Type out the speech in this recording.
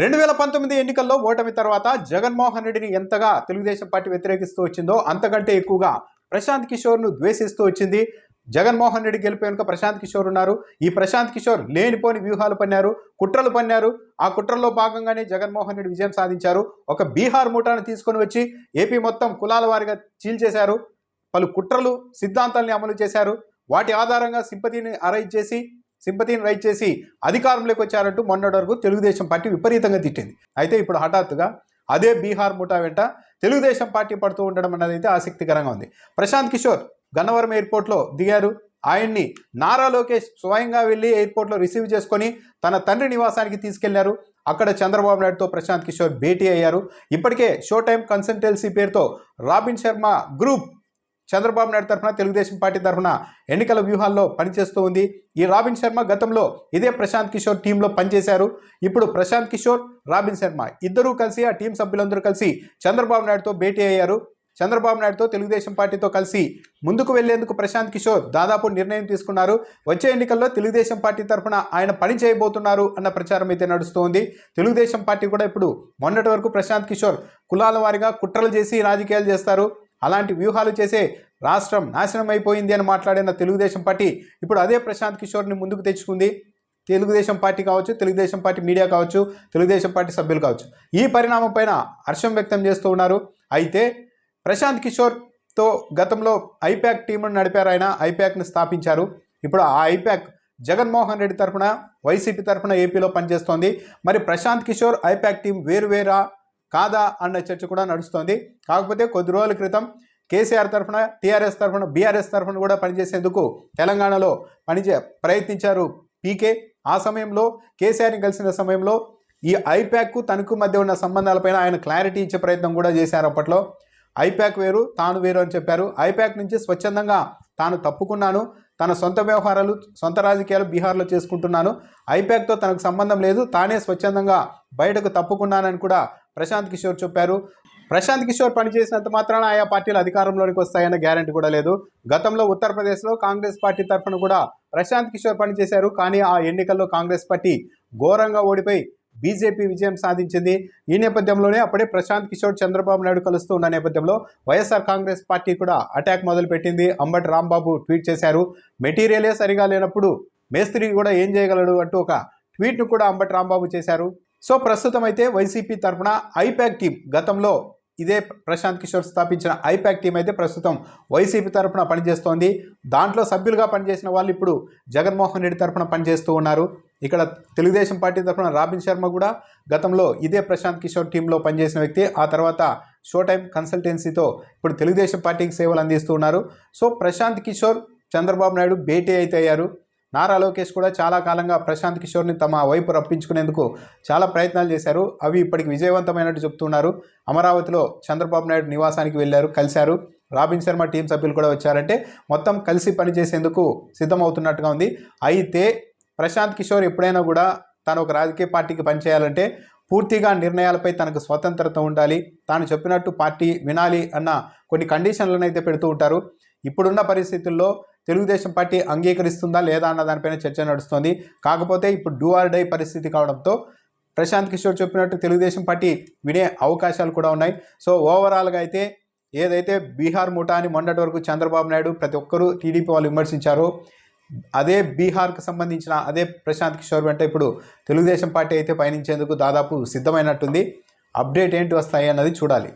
రెండు వేల పంతొమ్మిది ఎన్నికల్లో ఓటమి తర్వాత జగన్మోహన్ రెడ్డిని ఎంతగా తెలుగుదేశం పార్టీ వ్యతిరేకిస్తూ వచ్చిందో అంతకంటే ఎక్కువగా ప్రశాంత్ కిషోర్ను ద్వేషిస్తూ వచ్చింది. జగన్మోహన్ రెడ్డి గెలిపి ప్రశాంత్ కిషోర్ ఉన్నారు. ఈ ప్రశాంత్ కిషోర్ లేనిపోని వ్యూహాలు పన్నారు కుట్రలు పన్నారు. ఆ కుట్రల్లో భాగంగానే జగన్మోహన్ రెడ్డి విజయం సాధించారు. ఒక బీహార్ ముఠాను తీసుకొని వచ్చి ఏపీ మొత్తం కులాల వారిగా చీల్చేశారు. పలు కుట్రలు సిద్ధాంతాల్ని అమలు చేశారు. వాటి ఆధారంగా సింపతిని అరైజ్ చేసి సింపతిని రైట్ చేసి అధికారంలోకి వచ్చారంటూ మొన్నటి వరకు తెలుగుదేశం పార్టీ విపరీతంగా తిట్టింది. అయితే ఇప్పుడు హఠాత్తుగా అదే బీహార్ ముఠా వెంట తెలుగుదేశం పార్టీ పడుతూ ఉండడం అన్నది అయితే ఆసక్తికరంగా ఉంది. ప్రశాంత్ కిషోర్ గన్నవరం ఎయిర్పోర్ట్లో దిగారు. ఆయన్ని నారా లోకేష్ స్వయంగా వెళ్ళి ఎయిర్పోర్ట్లో రిసీవ్ చేసుకొని తన తండ్రి నివాసానికి తీసుకెళ్ళారు. అక్కడ చంద్రబాబు నాయుడుతో ప్రశాంత్ కిషోర్ భేటీ అయ్యారు. ఇప్పటికే షో టైం కన్సల్టెన్సీ పేరుతో రాబిన్ శర్మ గ్రూప్ చంద్రబాబు నాయుడు తరఫున తెలుగుదేశం పార్టీ తరఫున ఎన్నికల వ్యూహాల్లో పనిచేస్తూ ఉంది. ఈ రాబిన్ శర్మ గతంలో ఇదే ప్రశాంత్ కిషోర్ టీంలో పనిచేశారు. ఇప్పుడు ప్రశాంత్ కిషోర్ రాబిన్ శర్మ ఇద్దరూ కలిసి ఆ టీం సభ్యులందరూ కలిసి చంద్రబాబు నాయుడుతో భేటీ అయ్యారు. చంద్రబాబు నాయుడుతో తెలుగుదేశం పార్టీతో కలిసి ముందుకు వెళ్ళేందుకు ప్రశాంత్ కిషోర్ దాదాపు నిర్ణయం తీసుకున్నారు. వచ్చే ఎన్నికల్లో తెలుగుదేశం పార్టీ తరఫున ఆయన పని చేయబోతున్నారు అన్న ప్రచారం అయితే నడుస్తోంది. తెలుగుదేశం పార్టీ కూడా ఇప్పుడు మొన్నటి వరకు ప్రశాంత్ కిషోర్ కులాల వారిగా కుట్రలు చేసి రాజకీయాలు చేస్తారు. అలాంటి వ్యూహాలు చేసే రాష్ట్రం నాశనం అయిపోయింది అని మాట్లాడిన తెలుగుదేశం పార్టీ ఇప్పుడు అదే ప్రశాంత్ కిషోర్ని ముందుకు తెచ్చుకుంది. తెలుగుదేశం పార్టీ కావచ్చు తెలుగుదేశం పార్టీ మీడియా కావచ్చు తెలుగుదేశం పార్టీ సభ్యులు కావచ్చు. ఈ పరిణామం పైన హర్షం వ్యక్తం చేస్తూ ఉన్నారు. అయితే ప్రశాంత్ కిషోర్తో గతంలో ఐప్యాక్ టీంను నడిపారు ఆయన. ఐప్యాక్ని స్థాపించారు. ఇప్పుడు ఆ ఐప్యాక్ జగన్మోహన్ రెడ్డి తరఫున వైసీపీ తరఫున ఏపీలో పనిచేస్తోంది. మరి Prashant Kishore I PAC team వేరువేరా కాదా అన్న చర్చ కూడా నడుస్తోంది. కాకపోతే కొద్ది రోజుల క్రితం కేసీఆర్ తరఫున టీఆర్ఎస్ తరఫున బీఆర్ఎస్ తరఫున కూడా పనిచేసేందుకు తెలంగాణలో పనిచే ప్రయత్నించారు పీకే. ఆ సమయంలో కేసీఆర్ని కలిసిన సమయంలో ఈ ఐప్యాక్కు తనకు మధ్య ఉన్న సంబంధాలపైన ఆయన క్లారిటీ ఇచ్చే ప్రయత్నం కూడా చేశారు అప్పట్లో. ఐప్యాక్ వేరు తాను వేరు అని చెప్పారు. ఐప్యాక్ నుంచి స్వచ్ఛందంగా తాను తప్పుకున్నాను. తన సొంత వ్యవహారాలు సొంత రాజకీయాలు బీహార్లో చేసుకుంటున్నాను. ఐపాక్తో తనకు సంబంధం లేదు. తానే స్వచ్ఛందంగా బయటకు తప్పుకున్నానని కూడా ప్రశాంత్ కిషోర్ చెప్పారు. ప్రశాంత్ కిషోర్ పనిచేసినంత మాత్రాన ఆయా పార్టీలు అధికారంలోనికి వస్తాయన్న గ్యారంటీ కూడా లేదు. గతంలో ఉత్తరప్రదేశ్లో కాంగ్రెస్ పార్టీ తరఫున కూడా ప్రశాంత్ కిషోర్ పనిచేశారు. కానీ ఆ ఎన్నికల్లో కాంగ్రెస్ పార్టీ ఘోరంగా ఓడిపోయి బీజేపీ విజయం సాధించింది. ఈ నేపథ్యంలోనే అప్పుడే ప్రశాంత్ కిషోర్ చంద్రబాబు నాయుడు కలుస్తూ ఉన్న నేపథ్యంలో వైఎస్ఆర్ కాంగ్రెస్ పార్టీ కూడా అటాక్ మొదలుపెట్టింది. అంబటి రాంబాబు ట్వీట్ చేశారు. మెటీరియలే సరిగా లేనప్పుడు మేస్త్రి కూడా ఏం చేయగలడు అంటూ ఒక ట్వీట్ను కూడా అంబటి రాంబాబు చేశారు. సో ప్రస్తుతం అయితే వైసీపీ తరఫున ఐపాక్ టీం గతంలో ఇదే ప్రశాంత్ కిషోర్ స్థాపించిన ఐపాక్ టీం అయితే ప్రస్తుతం వైసీపీ తరఫున పనిచేస్తోంది. దాంట్లో సభ్యులుగా పనిచేసిన వాళ్ళు ఇప్పుడు జగన్మోహన్ రెడ్డి తరఫున పనిచేస్తూ ఉన్నారు. ఇక్కడ తెలుగుదేశం పార్టీ తరఫున రాబిన్ శర్మ కూడా గతంలో ఇదే ప్రశాంత్ కిషోర్ టీంలో పనిచేసిన వ్యక్తి. ఆ తర్వాత షో టైం కన్సల్టెన్సీతో ఇప్పుడు తెలుగుదేశం పార్టీకి సేవలు అందిస్తూ ఉన్నారు. సో ప్రశాంత్ కిషోర్ చంద్రబాబు నాయుడు భేటీ అయితే అయ్యారు. నారా లోకేష్ కూడా చాలా కాలంగా ప్రశాంత్ కిషోర్ని తమ వైపు రప్పించుకునేందుకు చాలా ప్రయత్నాలు చేశారు. అవి ఇప్పటికి విజయవంతమైనట్టు చెప్తున్నారు. అమరావతిలో చంద్రబాబు నాయుడు నివాసానికి వెళ్ళారు కలిశారు. రాబిన్ శర్మ టీం సభ్యులు కూడా వచ్చారంటే మొత్తం కలిసి పనిచేసేందుకు సిద్ధమవుతున్నట్టుగా ఉంది. అయితే ప్రశాంత్ కిషోర్ ఎప్పుడైనా కూడా తను ఒక రాజకీయ పార్టీకి పనిచేయాలంటే పూర్తిగా నిర్ణయాలపై తనకు స్వతంత్రత ఉండాలి. తాను చెప్పినట్టు పార్టీ వినాలి అన్న కొన్ని కండిషన్లను అయితే పెడుతూ ఉంటారు. ఇప్పుడున్న పరిస్థితుల్లో తెలుగుదేశం పార్టీ అంగీకరిస్తుందా లేదా అన్న దానిపైన చర్చ నడుస్తోంది. కాకపోతే ఇప్పుడు డూ ఆర్ డై పరిస్థితి కావడంతో ప్రశాంత్ కిషోర్ చెప్పినట్టు తెలుగుదేశం పార్టీ వినే అవకాశాలు కూడా ఉన్నాయి. సో ఓవరాల్గా అయితే ఏదైతే బీహార్ ముఠా అని మొన్నటి వరకు చంద్రబాబు నాయుడు ప్రతి ఒక్కరూ టీడీపీ వాళ్ళు విమర్శించారో. అదే బీహార్కు సంబంధించిన అదే ప్రశాంత్ కిషోర్ వెంట ఇప్పుడు తెలుగుదేశం పార్టీ అయితే పయనించేందుకు దాదాపు సిద్ధమైనట్టుంది. అప్డేట్ ఏంటి వస్తాయి అన్నది చూడాలి.